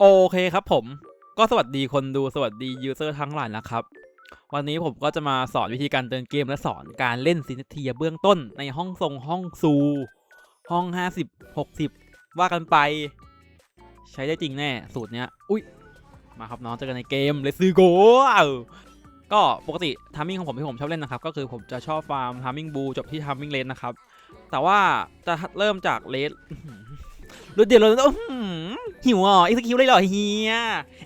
โอเคครับผมก็สวัสดีคนดูสวัสดียูเซอร์ทั้งหลายนะครับ วันนี้ผมก็จะมาสอนวิธีการเติมเกมและสอนการเล่นซินเทียเบื้องต้นในห้องทรงห้องซู ห้อง 50 60 ว่ากันไป ใช้ได้จริงแน่ สูตรเนี้ย อุ้ยมาครับน้องเจอกันในเกม Let's go ก็ปกติทามมิ่งของผมที่ผมชอบเล่นนะครับ ก็คือผมจะชอบฟาร์มทามมิ่งบูจบที่ทามมิ่งเลนนะครับ แต่ว่าจะเริ่มจากเลสรถเดียวเลย หิวอะอีสกิลเลยเหรอเฮีย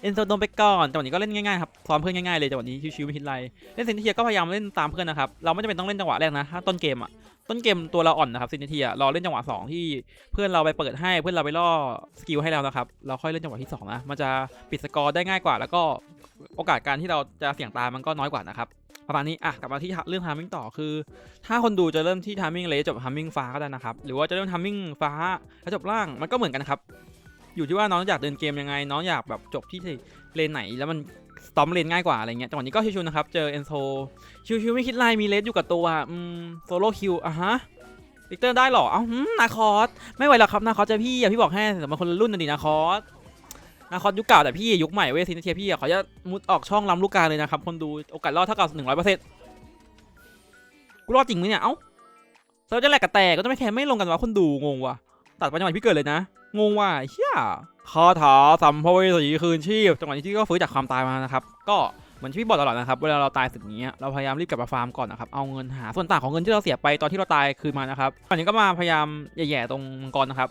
เอนโซโดนไปก่อนจังหวะนี้ก็เล่นง่ายๆครับซ้อมเพื่อนง่ายๆเลยจังหวะนี้ชิวๆไม่คิดอะไรเล่นซินเทียก็พยายามเล่นตามเพื่อนนะครับเราไม่จำเป็นต้องเล่นจังหวะแรกนะถ้าต้นเกมอะต้นเกมตัวเราอ่อนนะครับซินเทียราเล่นจังหวะสองที่เพื่อนเราไปเปิดให้เพื่อนเราไปล่อสกิลให้เรานะครับเราค่อยเล่นจังหวะที่สองนะมันจะปิดสกอร์ได้ง่ายกว่า แล้วก็โอกาสการที่เราจะเสี่ยงตายมันก็น้อยกว่านะครับประมาณนี้อะกลับมาที่เรื่องทามมิ่งต่อคือ ถ้าคนดูจะเริ่มที่ทามมิ่งเลจบทามมิ่งฟ้าก็ได้นะครับ หรือว่าจะเริ่มทามมิ่งฟ้าแล้วจบล่างมันก็เหมือนกันครับ อยู่ที่ว่าน้องอยากเดินเกมยังไง น้องอยากแบบจบที่เลนไหน แล้วมันสตอมเลนง่ายกว่าอะไรเงี้ยจังหวะนี้ก็ชิวๆนะครับ เจอเอนโซชิวๆไม่คิดไรมีเลสอยู่กับตัวอืมโซโล่คิวอะฮะวิกเตอร์ได้เหรอเอ้าหืมนาคอสไม่ไหวแล้วครับนาคอสเจะพี่อะพี่บอกให้แต่มันคนรุ่นนะดินาคอสนาคอสยุคเก่าแต่พี่ยุคใหม่เว้ยซินเทียพี่อะขอจะมุดออกช่องลำลูกกาเลยนะครับคนดูโอกาสรอดเท่ากับหนึ่งร้อยเปอร์เซ็นต์กูรอดจริงไหมเนี่ยเอ้าเราจะแหลกกระแตกก็ต้องไม่แคร์ไม่ลงกันวะคนดูงงว่ะตัดไปจังหวะพี่เกิดเลยนะ งงว่ะเฮียคาถาสัมภเวสีคืนชีพจังหวะนี้ที่ก็ฟื้นจากความตายมานะครับ ก็ เหมือนที่พี่บอกตลอดนะครับ เวลาเราตายสึกอย่างเงี้เราพยายามรีบกลับมาฟาร์มก่อนนะครับ เอาเงินหาส่วนต่างของเงินที่เราเสียไปตอนที่เราตายคืนมานะครับตอนนี้ก็มาพยายามแย่ๆตรงมังกรนะครับ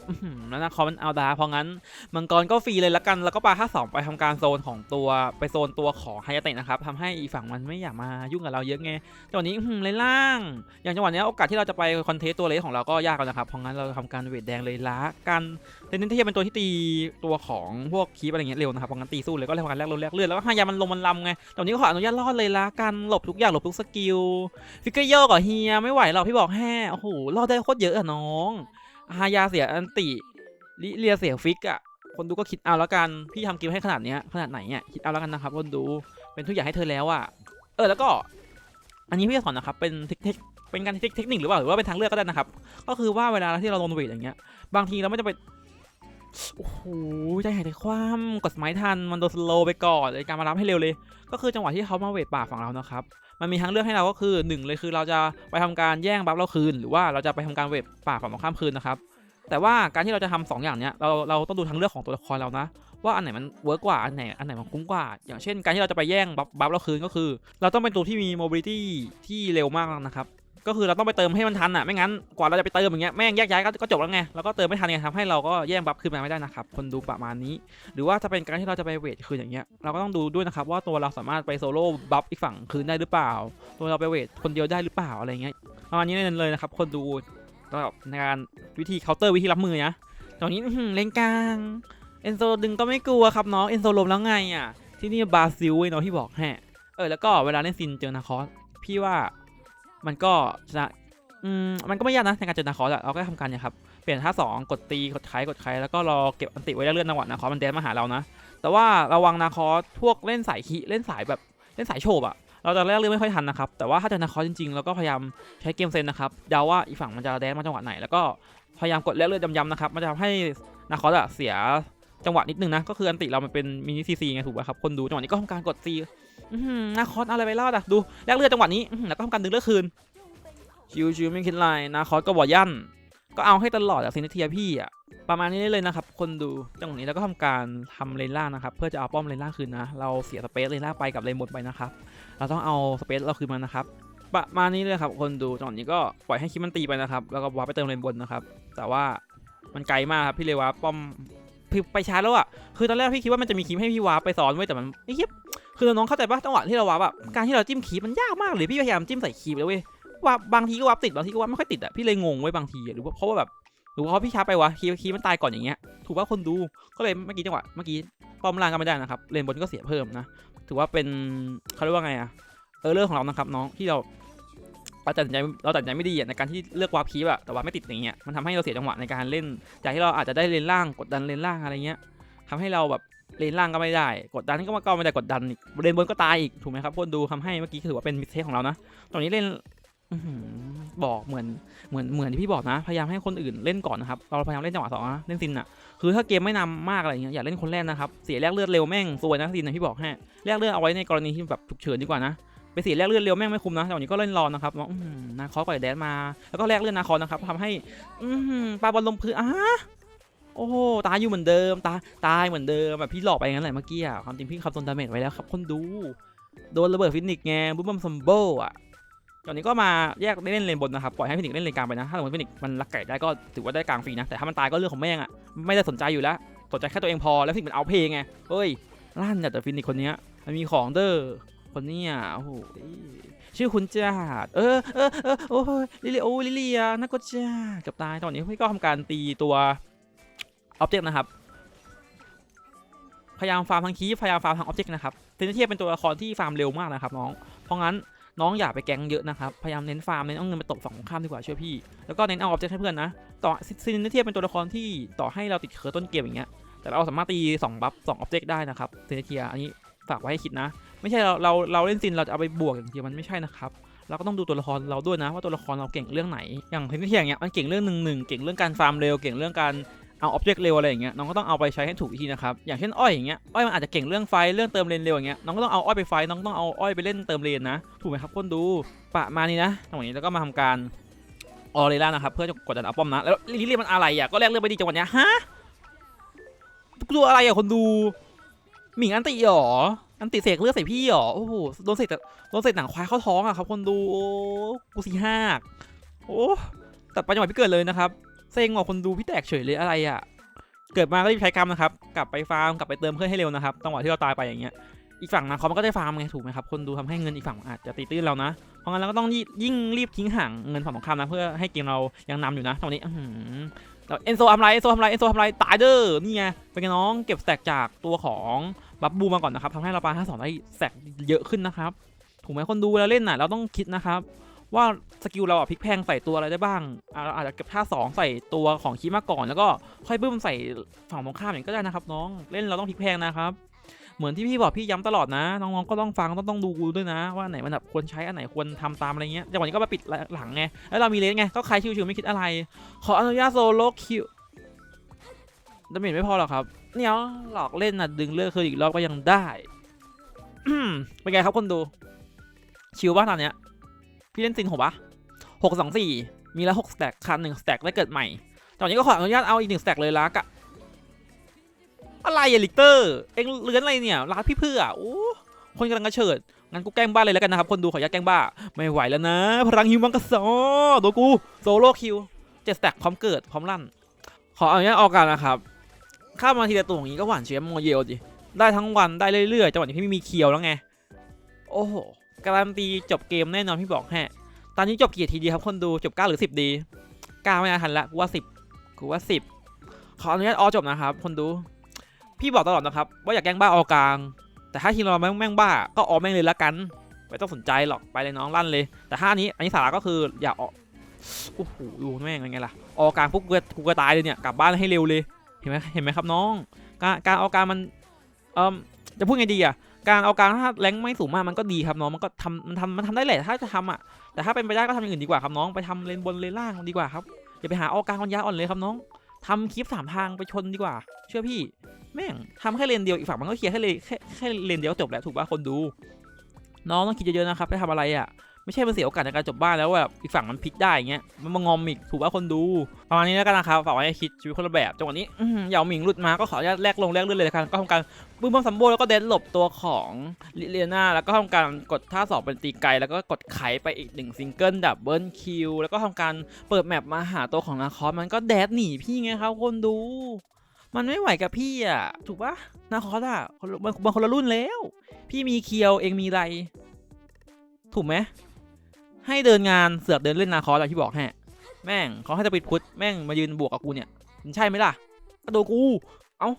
แล้วนะคอมันเอาดาเพราะงั้นมังกรก็ฟรีเลยละกัน แล้วก็ปลาท่าสองไปทำการโซนของตัวไปโซนตัวของไฮยาเตะนะครับทำให้อีฝั่งมันไม่อยากมายุ่งกับเราเยอะไงจังหวะนี้เลยล่าง อย่างจังหวะนี้โอกาสที่เราจะไปคอนเทสตัวเลสของเราก็ยากแล้วนะครับเพราะงั้นเราทำการเวทแดงเลยละกันแต่เน้นที่จะเป็นตัวที่ตีตัวของพวกคีปอะไรเงี้ยเร็วนะครับเพราะงั้นตีสู้เลยก็เลยทำการแลกรถแลกเลือดแล้วก็หายามันลงมันลำไงตอนนี้ขออนุญาตรอดเลยละกันหลบทุกอย่างหลบทุกสกิลฟิกเกอร์โยกกับเฮียไม่ไหวหรอกพี่บอกแฮ่โอ้โหรอดได้โคตรเยอะอะน้องฮายาเสียอันติลิเลียเสียฟิกอะคนดูก็คิดเอาแล้วกันพี่ทำกิลให้ขนาดเนี้ยขนาดไหนเนี่ยคิดเอาแล้วกันนะครับคนดูเป็นทุกอย่างให้เธอแล้วอะเออแล้วก็ อันนี้พี่จะสอนนะครับเป็นเทคนิคเป็นการเทคนิคหรือเปล่าหรือว่าเป็นทางเลือกก็ได้นะครับ ก็คือว่าเวลาที่เราลงเวทอย่างเงี้ย บางทีเราไม่จะไป โอ้โหใจหายใจคว่ำกดสมัยทันมันโดนสโลไปก่อนในการมารับให้เร็วเลย ก็คือจังหวะที่เขามาเวทป่าฝั่งเรานะครับมันมีทางเลือกให้เราก็คือหนึ่งเลยคือเราจะไปทำการแย่งบัฟเราคืน หรือว่าเราจะไปทำการเวทป่าฝั่งตรงข้ามคืนนะครับแต่ว่าการที่เราจะทำสองอย่างเนี้ยเราเราต้องดูทางเลือกของตัวละครเรานะ ว่าอันไหนมันเวิร์กกว่าอันไหนอันไหนมันคุ้มกว่า อย่างเช่น การที่เราจะไปแย่งบัฟบัฟเราคืนก็คือ เราต้องเป็นตัวที่มี mobility ที่เร็วมากนะครับ ก็คือเราต้องไปเติมให้มันทันอะไม่งั้นกว่าเราจะไปเติมอย่างเงี้ยแม่งแยกย้ายก็จบแล้วไงเราก็เติมไม่ทันไงทำให้เราก็แย่งบัฟคืนมาไม่ได้นะครับคนดูประมาณนี้ หรือว่าจะเป็นการที่เราจะไปเวทคืนอย่างเงี้ยเราก็ต้องดูด้วยนะครับว่าตัวเราสามารถไปโซโล่บัฟอีกฝั่งคืนได้หรือเปล่า ตัวเราไปเวทคนเดียวได้หรือเปล่าอะไรเงี้ยประมาณนี้เลยนะครับคนดูสำหรับในการวิธีเคาน์เตอร์วิธีรับมือนะตอนนี้เล่นกลางเอนโซดึงก็ไม่กลัวครับน้องเอนโซลมแล้วไงอะที่นี่บาซิลเว้ยเนาะที่บอกแฮะเออแล้วก็เวลาเล่นซินเจอนาคอสพี่ว่า มันก็จะอืมมันก็ไม่ยากนะในการเจอนาคอสอะเราก็ทำการเนี่ยครับเปลี่ยนท่าสองกดตีกดไคกดไคแล้วก็รอเก็บอันติไว้เรื่อยๆจังหวะนาคอสมันแดนมาหาเรานะ แต่ว่าระวังนาคอสพวกเล่นสายคีเล่นสายแบบเล่นสายโฉบอะเราจะแรกเรื่องไม่ค่อยทันนะครับ แต่ว่าถ้าเจอนาคอสจริงๆเราก็พยายามใช้เกมเซนนะครับเดาว่าอีกฝั่งมันจะแดนมาจังหวะไหน แล้วก็พยายามกดแรกเลือดย้ำๆนะครับมันจะทำให้นาคอสอะเสียจังหวะนิดนึงนะก็คืออันติเรามันเป็นมินิซีซีไงถูกป่ะครับคนดูจังหวะนี้ก็ทำการกดซี นาคอสเอาอะไรไปรอดอะดูแรกเลือดจังหวะนี้แล้วก็ทำการดึงเลือดคืนชิวๆไม่คิดไรนาคอสก็บ่ยั่นก็เอาให้ตลอดจากซินเทียพี่อะประมาณนี้ได้เลยนะครับ คนดูจังหวะนี้เราก็ทำการทำเลนล่านะครับ เพื่อจะเอาป้อมเลนล่าคืนนะ เราเสียสเปซเลนล่าไปกับเลนบนไปนะครับ เราต้องเอาสเปซเราคืนมานะครับประมาณนี้เลยครับ คนดูจังหวะนี้ก็ปล่อยให้คิดมันตีไปนะครับ แล้วก็วาร์ปไปเติมเลนบนนะครับ แต่ว่ามันไกลมากครับพี่เลยวาร์ปป้อมไปช้าแล้วอะคือตอนแรกพี่คิดว่ามันจะมีคีมให้พี่วาร์ปไปซ้อนไว้แต่มันไอ้เหี้ย คือน้องเข้าใจปะจังหวะที่เราวาร์ปอะการที่เราจิ้มคีมมันยากมากเลยพี่พยายามจิ้มใส่คีมแล้วเว้ยวาบางทีก็วาร์ปติดบางทีก็วาร์ปไม่ค่อยติดอะพี่เลยงงไว้บางทีหรือว่าเพราะว่าแบบหรือว่าเขาพี่ช้าไปวะคีบคีบมันตายก่อนอย่างเงี้ยถูกว่าคนดูก็เลยเมื่อกี้จังหวะเมื่อกี้ป้อมล่างก็ไม่ได้นะครับเลนบนก็เสียเพิ่มนะถือว่าเป็นเขาเรียกว่าไงอะเออเรื่องของเรานะครับน้องที่เราเราตัดใจเราตัดใจไม่ดีอะในการที่เลือกวาร์ปคีบอะแต่ว่าไม่ติดอย่างเงี้ยมันทำให้เราเสียจังหวะในการเล่นจากที่เราอาจจะได้เลนล่างกดดันเลนล่างอะไรเงี้ยทำให้เราแบบ เลนล่างก็ไม่ได้ กดดันก็มาก็ไม่ได้กดดันอีกเลนบนก็ตายอีกถูกไหมครับคนดูทำให้เมื่อกี้ถือว่าเป็นมิสเทคของเรานะตอนนี้เล่นบอกเหมือนเหมือนเหมือนที่พี่บอกนะ พยายามให้คนอื่นเล่นก่อนนะครับเราพยายามเล่นจังหวะสองนะเล่นซินอะคือถ้าเกมไม่นำมากอะไรอย่างเงี้ยอย่าเล่นคนแรกนะครับเสียแลกเลือดเร็วแม่งซวยนะซินนะพี่บอกให้แลกเลือดเอาไว้ในกรณีที่แบบฉุกเฉินดีกว่านะไปเสียแลกเลือดเร็วแม่งไม่คุ้มนะแต่วันนี้ก็เล่นรอนะครับน้าคอสก่อยแดนมาแล้วก็แลกเลือดนาคอสนะครับทำให้อื้อหือปลาบอลลมพื้นอะ โอ้โหตายอยู่เหมือนเดิมตายตายเหมือนเดิมแบบพี่หลอกไปงั้นแหละเมื่อกี้อะความจริงพี่คำตนดาเมจไว้แล้วครับคนดูโดนระเบิดฟินิกไงบุ้มบัมซัมโบอะตอนนี้ก็มาแยกเล่นเลนบนนะครับปล่อยให้ฟินิกเล่นเลนกลางไปนะถ้าสมมติฟินิกมันลักไก่ได้ก็ถือว่าได้กลางฟรีนะแต่ถ้ามันตายก็เรื่องของแม่งอะไม่ได้สนใจอยู่แล้วสนใจแค่ตัวเองพอแล้วฟินิกมันเอาเพลงไงเฮ้ยลั่นจัดแต่ฟินิกคนนี้มันมีของเด้อคนเนี้ยโอ้โหชื่อคุณจาดเออเออเออโอ้ยลิลี่โอ้ลิลี่อะนักก็จ้าเกับตายตอนนี้พี่ก็ทำการตีตัว ออบเจกต์นะครับ พยายามฟาร์มทางคีพยายามฟาร์มทางออบเจกต์นะครับเทนเทียเป็นตัวละครที่ฟาร์มเร็วมากนะครับน้อง เพราะงั้นน้องอย่าไปแก๊งเยอะนะครับพยายามเน้นฟาร์มเน้นเอาเงินไปตกฝั่งตรงข้ามดีกว่าเชื่อพี่ แล้วก็เน้นเอาออบเจกต์ให้เพื่อนนะ ต่อซินเทียเป็นตัวละครที่ต่อให้เราติดเคิร์ต้นเกมอย่างเงี้ย แต่เราสามารถตี2บัฟ2ออบเจกต์ได้นะครับเซนเทียอันนี้ฝากไว้ให้คิดนะ ไม่ใช่เราเราเราเล่นซินเราจะเอาไปบวกอย่างเดียวมันไม่ใช่นะครับเราก็ต้องดูตัวละครเราด้วยนะว่าตัวละครเราเก่งเรื่องไหน อย่างเทนเทียอย่างเงี้ยมันเก่งเรื่องหนึ่งหนึ่งเก่งเรื่องการฟาร์มเร็วเก่งเรื่องการ เอาออบเจกต์เร็วอะไรอย่างเงี้ยน้องก็ต้องเอาไปใช้ให้ถูกวิธีนะครับอย่างเช่นอ้อยอย่างเงี้ยอ้อยมันอาจจะเก่งเรื่องไฟเรื่องเติมเลนเร็วอย่างเงี้ยน้องก็ต้องเอาอ้อยไปไฟน้องต้องเอาอ้อยไปเล่นเติมเลนนะ ถูกไหมครับคนดูปะมานี้นะตรงนี้แล้วก็มาทำการออเรล่านะครับเพื่อจะกดดันอัพป้อมนะแล้วลิลี่มันอะไรอะก็แลกเลือดไปดีจังหวะเนี้ยฮะตัวอะไรอะคนดูหมิงอันติหรออันติเสกเลือดใส่พี่หรอโอ้โหโดนเสกแต่โดนเสกหนังควายเข้าท้องอะครับคนดูโอ้กูสี่ห้าโอ้ตัดไปจังหวะพี่เกิดเลยนะครับ เซ็งว่ะคนดูพี่แตกเฉยเลยอะไรอะ เกิดมาก็รีบใช้กรรมนะครับ กลับไปฟาร์มกลับไปเติมเพื่อนให้เร็วนะครับจังหวะที่เราตายไปอย่างเงี้ย อีกฝั่งนะเขามันก็ได้ฟาร์มไงถูกไหมครับ คนดูทำให้เงินอีกฝั่งอาจจะตีตื้นเรานะ เพราะงั้นเราก็ต้องยิ่งรีบทิ้งห่างเงินฝั่งตรงข้ามนะเพื่อให้เกมเรายังนำอยู่นะตอนนี้อื้ออเอนโซทำไรเอนโซทำไรเอนโซทำไรตายเด้อนี่ไงเป็นไงน้องเก็บแตกจากตัวของบับบูมาก่อนนะครับทำให้เราปาห้าสองได้แตกเยอะขึ้นนะครับถูกไหมคนดูเวลาเล่นน่ะเราต้องคิดนะครับ ว่าสกิลเราอะพลิกแพงใส่ตัวอะไรได้บ้างอะเราอาจจะเก็บท่าสองใส่ตัวของคีมาก่อน แล้วก็ค่อยบึ้มใส่ฝั่งตรงข้ามอย่างนี้ก็ได้นะครับ น้องเล่นเราต้องพลิกแพงนะครับเหมือนที่พี่บอกพี่ย้ำตลอดนะน้องๆก็ต้องฟังต้องต้องดูด้วยนะ ว่าไหนมันแบบควรใช้อันไหนควรทำตามอะไรเงี้ยจังหวะนี้ก็มาปิดหลังไงแล้วเรามีเลนไงก็ใครชิวๆไม่คิดอะไร ขออนุญาตโซโลคิวดาเมจไม่พอหรอกครับ เนี่ยหลอกเล่นน่ะดึงเลือกคืนอีกรอบก็ยังได้เป็นไงครับคนดูชิวบ้านตอนเนี้ย พี่เล่นซินหกปะหกสองสี่มีแล้วหกสแต็กคันหนึ่งสแต็กได้เกิดใหม่ตอนนี้ก็ขออนุญาตเอาอีกหนึ่งสแต็กเลยละกะอะไรอะลิกเตอร์ เอ็งเลื้อนอะไรเนี่ยร้านพี่เพื่อโอ้คนกำลังกระเฉิดงั้นกูแกล้งบ้าเลยแล้วกันนะครับ คนดูขออนุญาตแกล้งบ้า ไม่ไหวแล้วนะ พลังฮิวมังกรสอโดกูโซโล่คิวเจ็ดสแต็กพร้อมเกิดพร้อมลั่น ขออนุญาตออกกันนะครับข้ามมาทีละตัวอย่างนี้ก็หวานเชียร์โมเยลดิได้ทั้งวันได้เรื่อยๆจังหวะนี้พี่ไม่มีเคียวแล้วไง โอ้โห การันตีจบเกมแน่นอนพี่บอกแฮะตอนนี้จบกี่ทีดีครับคนดูจบ9หรือ10ดี9ไม่น่าทันละกูว่า10กูว่า10ขออนุญาตออจบนะครับ คนดู พี่บอกตลอดนะครับ ว่าอยากแกล้งบ้าออกลาง แต่ถ้าทีมเราแม่งแม่งบ้า ก็ออแม่งเลยละกัน ไม่ต้องสนใจหรอกไปเลยน้องลั่นเลย แต่ถ้าอันนี้อันนี้สาระก็คืออย่าออกโอ้โหดูแม่งเป็นไงล่ะออกกลางปุ๊บกูก็กูก็ตายเลยเนี่ยกลับบ้านให้เร็วเลยเห็นไหมเห็นไหมครับน้อง การการออกกลางมันเอ่อจะพูดไงดีอะ การเอาการถ้าแรงไม่สูงมากมันก็ดีครับน้องมันก็ทำมันทำมันทำได้แหละถ้าจะทำอะแต่ถ้าเป็นไปได้ก็ทำอย่างอื่นดีกว่าครับน้องไปทำเลนบนเลนล่างดีกว่าครับอย่าไปหาเอาการคนยาอ่อนเลยครับน้องทำคลิปสามทางไปชนดีกว่า เชื่อพี่ แม่งทำแค่เลนเดียวอีกฝั่งมันก็เคลียร์แค่เลนแค่แค่เลนเดียวจบแล้วถูกป่ะคนดู น้องต้องคิดเยอะๆนะครับไปทำอะไรอะ ไม่ใช่มันเสียโอกาสในการจบบ้านแล้วแบบอีกฝั่งมันพลิกได้อย่างเงี้ยมันมางอมอีกถูกป่ะคนดูประมาณนี้แล้วกันนะครับฝากไว้ให้คิดชีวิตคนละแบบจังหวะนี้อื้อหือเหยาหมิงหลุดมาก็ขออนุญาตแลกลงแลกเลื่อนเลยกันก็ทำการบึ้มบอมซัมโบแล้วก็เดนหลบตัวของลิเลียนาแล้วก็ทำการกดท่าสอบเป็นตีไกล แล้วก็กดไขไปอีกหนึ่งซิงเกิลดับเบิลคิวแล้วก็ทำการเปิดแมปมาหาตัวของนาคอสมันก็แดดหนีพี่ไงครับคนดู มันไม่ไหวกับพี่อะ ถูกปะนาคอสอะคนละมันมันคนละรุ่นแล้ว พี่มีเคียวเองมีไร ถูกไหม ให้เดินงานเสือกเดินเล่นนาคอสอะที่บอกให้แม่งเขาให้จะปิดพุทธแม่งมายืนบวกกับกูเนี่ยมันใช่ไหมล่ะก็โดนกูเอ้า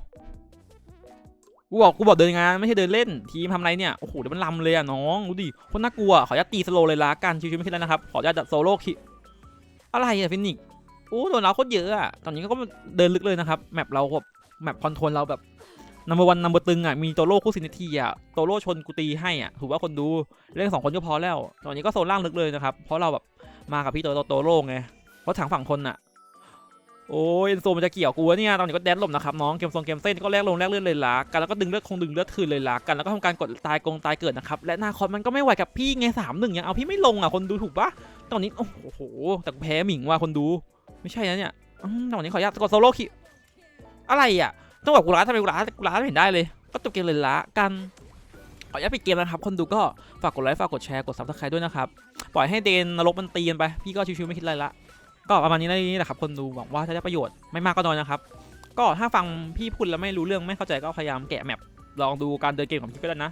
กูบอกกูบอกเดินงานไม่ใช่เดินเล่นทีมทำไรเนี่ยโอ้โหเดี๋ยวมันลำเลยอะน้องดูดิคนน่ากลัวขออนุญาตตีสโลเลยละกันชิวๆไม่คิดแล้วนะครับขออนุญาตโซโล่คิอะไรอะฟินิกโอ้โดนเราโคตรเยอะอะตอนนี้ก็เดินลึกเลยนะครับแมปเราแบบแมปคอนโทรลเราแบบ นัมเบอร์วันนัมเบอร์ตึงอะมีโตโร่คู่สินทีอะโตโร่ชนกูตีให้อะถือว่าคนดูเล่นสองคนก็พอแล้ว ตอนนี้ก็โซนล่างลึกเลยนะครับ เพราะเราแบบมากับพี่โตโตโตโล่งไงรถถังฝั่งคนน่ะ โอ้ยเอ็นโซมันจะเกี่ยวกูวะเนี่ยตอนนี้ก็แดนหลบนะครับน้องเกมทรงเกมเส้นก็แลกลงแลกเลือดเลยละกันแล้วก็ดึงเลือดคงดึงเลือดคืนเลยละกันแล้วก็ทำการกดตายกงตายเกิดนะครับและนาคอนมันก็ไม่ไหวกับพี่ไงสามหนึ่งยังเอาพี่ไม่ลงอะคนดูถูกปะตอนนี้โอ้โหแต่แพ้หมิงว่ะคนดู ไม่ใช่นะเนี่ยตอนนี้ขออนุญาตกดโซโล่คิอะไรอะ ต้องบอกกูร้าทำไมกูร้ากูร้าไม่เห็นได้เลย ก็จบเกมเลยละกันขออนุญาตปิดเกมนะครับคนดูก็ฝากกดไลค์ฝากกดแชร์กดซับสไครต์ด้วยนะครับ ปล่อยให้เดนนรกมันตีกันไป พี่ก็ชิวๆไม่คิดอะไรละ ก็ประมาณนี้นี่แหละครับ คนดูหวังว่าจะได้ประโยชน์ไม่มากก็น้อยนะครับ ก็ถ้าฟังพี่พูดแล้วไม่รู้เรื่องไม่เข้าใจก็พยายามแกะแมปลองดูการเดินเกมของพี่ก็ได้นะ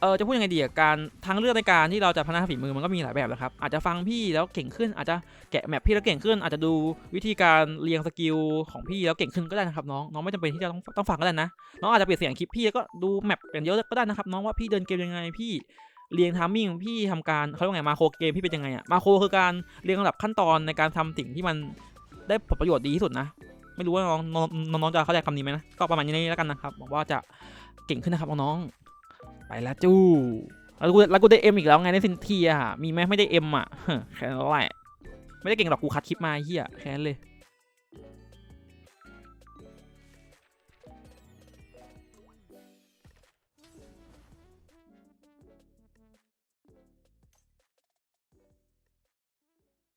เออจะพูดยังไงดีอะการทางเลือกในการที่เราจะพัฒนาฝีมือมันก็มีหลายแบบนะครับอาจจะฟังพี่แล้วเก่งขึ้นอาจจะแกะแมปพี่แล้วเก่งขึ้น อาจจะดูวิธีการเรียงสกิลของพี่แล้วเก่งขึ้นก็ได้นะครับน้องน้องไม่จำเป็นที่จะต้องต้องฟังก็ได้นะน้องอาจจะเปลี่ยนเสียงคลิปพี่แล้วก็ดูแมปอย่างเดียวก็ได้นะครับน้องว่าพี่เดินเกมยังไงพี่เรียงทามมิ่งพี่ทำการเขาเรียกว่าไงมาโครเกมพี่เป็นยังไงอะมาโครคือการเรียงลำดับขั้นตอนในการทำสิ่งที่มันได้ผลประโยชน์ดีที่สุดนะ ไม่รู้ว่าน้องน้องจะเข้าใจคำนี้ไหมนะก็ประมาณนี้แล้วกันนะครับหวังว่าจะเก่งขึ้นนะครับน้อง ไปแล้วจู้แล้วกูแล้วกูได้เอ็มอีกแล้วไงในซินเทียอะมีไหมไม่ได้เอ็มอะแค่นั้นแหละไม่ได้เก่งหรอกกูคัดคลิปมาเฮียแค่นั้นเลย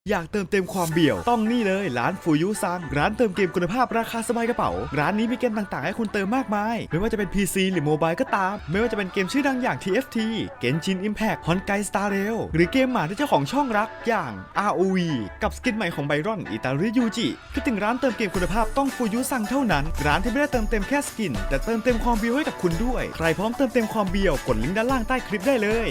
อยากเติมเต็มความเบี่ยว ต้องนี่เลย ร้านฟูยุซัง ร้านเติมเกมคุณภาพราคาสบายกระเป๋า ร้านนี้มีเกมต่างๆ ให้คุณเติมมากมาย ไม่ว่าจะเป็น PC หรือโมบายก็ตาม ไม่ว่าจะเป็นเกมชื่อดังอย่าง TFT Genshin Impact h o n k a i Star Rail หรือเกมหมาที่เจ้าของช่องรักอย่าง ROV กับสกินใหม่ของไบรอนอิตาลียูจิคิดถึงร้านเติมเกมคุณภาพต้องฟูยุซังเท่านั้น ร้านที่ไม่ได้เติมเต็มแค่สกิน แต่เติมเต็มความเบียวให้กับคุณด้วย ใครพร้อมเติมเต็มความเบียวกดลิงก์ด้านล่างใต้คลิปได้เลย